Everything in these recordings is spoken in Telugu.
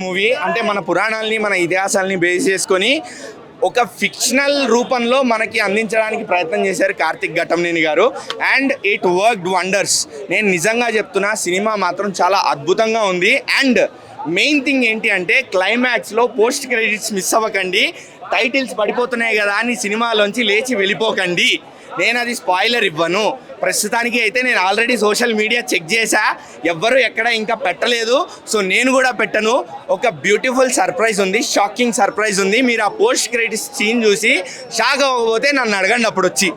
మూవీ అంటే మన పురాణాలని మన ఇతిహాసాలని బేస్ చేసుకొని ఒక ఫిక్షనల్ రూపంలో మనకి అందించడానికి ప్రయత్నం చేశారు కార్తిక్ ఘటంనేని గారు. అండ్ ఇట్ వర్క్డ్ వండర్స్ నేను నిజంగా చెప్తున్నా సినిమా మాత్రం చాలా అద్భుతంగా ఉంది. అండ్ మెయిన్ థింగ్ ఏంటి అంటే క్లైమాక్స్లో పోస్ట్ క్రెడిట్స్ మిస్ అవ్వకండి. టైటిల్స్ పడిపోతున్నాయి కదా అని సినిమాలోంచి లేచి వెళ్ళిపోకండి. నేను అది స్పాయిలర్ ఇవ్వను. ప్రస్తుతానికి అయితే నేను ఆల్రెడీ సోషల్ మీడియా చెక్ చేశా. ఎవ్వరు ఎక్కడ ఇంకా పెట్టలేదు. సో నేను కూడా పెట్టను. ఒక బ్యూటిఫుల్ సర్ప్రైజ్ ఉంది. షాకింగ్ సర్ప్రైజ్ ఉంది. మీరు ఆ పోస్ట్ క్రెడిట్ సీన్ చూసి షాక్ అవ్వకపోతే నన్ను అడగండి అప్పుడు వచ్చి.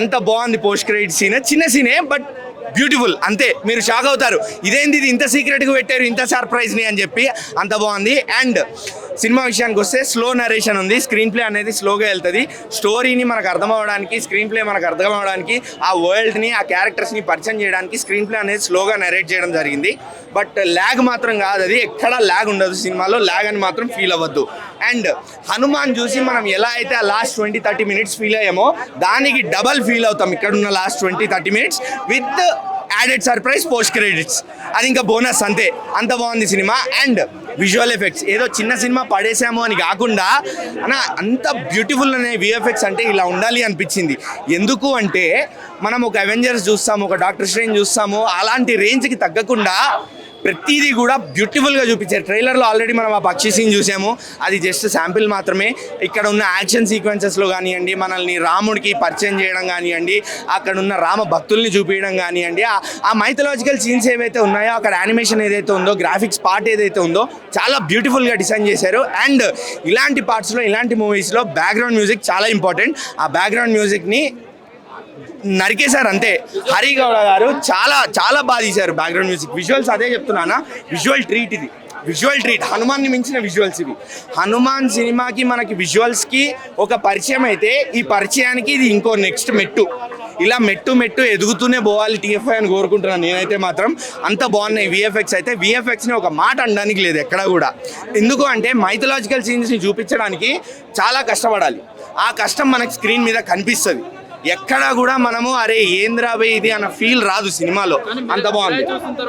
అంత బాగుంది పోస్ట్ క్రెడిట్ సీన్ చిన్న సీనే బట్ బ్యూటిఫుల్ అంతే. మీరు షాక్ అవుతారు. ఇదేంది ఇది? ఇంత సీక్రెట్గా పెట్టారు ఇంత సర్ప్రైజ్ని అని చెప్పి అంత బాగుంది. అండ్ సినిమా విషయానికి వస్తే స్లో నరేషన్ ఉంది. స్క్రీన్ ప్లే అనేది స్లోగా వెళ్తుంది. స్టోరీని మనకు అర్థం అవడానికి స్క్రీన్ ప్లే మనకు అర్థం అవ్వడానికి ఆ వరల్డ్ని ఆ క్యారెక్టర్స్ని పరిచయం చేయడానికి స్క్రీన్ ప్లే అనేది స్లోగా నరేట్ చేయడం జరిగింది. బట్ ల్యాగ్ మాత్రం కాదు అది. ఎక్కడ ల్యాగ్ ఉండదు సినిమాలో. ల్యాగ్ అని మాత్రం ఫీల్ అవ్వద్దు. అండ్ హనుమాన్ చూసి మనం ఎలా అయితే ఆ last twenty thirty minutes feel అయ్యామో దానికి డబల్ ఫీల్ అవుతాం. ఇక్కడ ఉన్న last twenty thirty minutes with added surprise post credits అది ఇంకా బోనస్ అంతే. అంత బాగుంది సినిమా. అండ్ విజువల్ ఎఫెక్ట్స్ ఏదో చిన్న సినిమా పడేసాము అని కాకుండా అన్న అంత బ్యూటిఫుల్ అనే విఎఫ్ఎక్స్ అంటే ఇలా ఉండాలి అనిపించింది. ఎందుకు అంటే మనం ఒక అవెంజర్స్ చూస్తాము ఒక డాక్టర్ స్ట్రేంజ్ చూస్తాము అలాంటి రేంజ్కి తగ్గకుండా ప్రతిదీ కూడా బ్యూటిఫుల్గా చూపించారు. ట్రైలర్లో ఆల్రెడీ మనం ఆ పక్షి సీన్ చూసాము. అది జస్ట్ శాంపిల్ మాత్రమే. ఇక్కడ ఉన్న యాక్షన్ సీక్వెన్సెస్లో కానివ్వండి మనల్ని రాముడికి పరిచయం చేయడం కానివ్వండి అక్కడ ఉన్న రామ భక్తుల్ని చూపించడం కానివ్వండి ఆ- మైథలాజికల్ సీన్స్ ఏవైతే ఉన్నాయో అక్కడ యానిమేషన్ ఏదైతే ఉందో గ్రాఫిక్స్ పార్ట్ ఏదైతే ఉందో చాలా బ్యూటిఫుల్గా డిజైన్ చేశారు. అండ్ ఇలాంటి పార్ట్స్లో ఇలాంటి మూవీస్లో బ్యాక్గ్రౌండ్ మ్యూజిక్ చాలా ఇంపార్టెంట్ ఆ బ్యాక్గ్రౌండ్ మ్యూజిక్ని నరికేశారు అంతే. హరి గౌడ గారు చాలా చాలా బాగా తీశారు బ్యాక్గ్రౌండ్ మ్యూజిక్ విజువల్స్ అదే చెప్తున్నానా? విజువల్ ట్రీట్ ఇది. విజువల్ ట్రీట్ హనుమాన్ని మించిన విజువల్స్ ఇవి. హనుమాన్ సినిమాకి మనకి విజువల్స్కి ఒక పరిచయం అయితే ఈ పరిచయానికి ఇది ఇంకో నెక్స్ట్ మెట్టు. ఇలా మెట్టు మెట్టు ఎదుగుతూనే పోవాలి టీఎఫ్ఐ అని కోరుకుంటున్నాను నేనైతే మాత్రం. అంత బాగున్నాయి విఎఫ్ఎక్స్ అయితే. విఎఫ్ఎక్స్ని ఒక మాట అనడానికి లేదు ఎక్కడ కూడా. ఎందుకు అంటే మైథలాజికల్ సీన్స్ని చూపించడానికి చాలా కష్టపడాలి. ఆ కష్టం మనకి స్క్రీన్ మీద కనిపిస్తుంది. ఎక్కడా కూడా మనము అరే ఏంద్రా ఇది అన్న ఫీల్ రాదు సినిమాలో. అంత బాగుంది.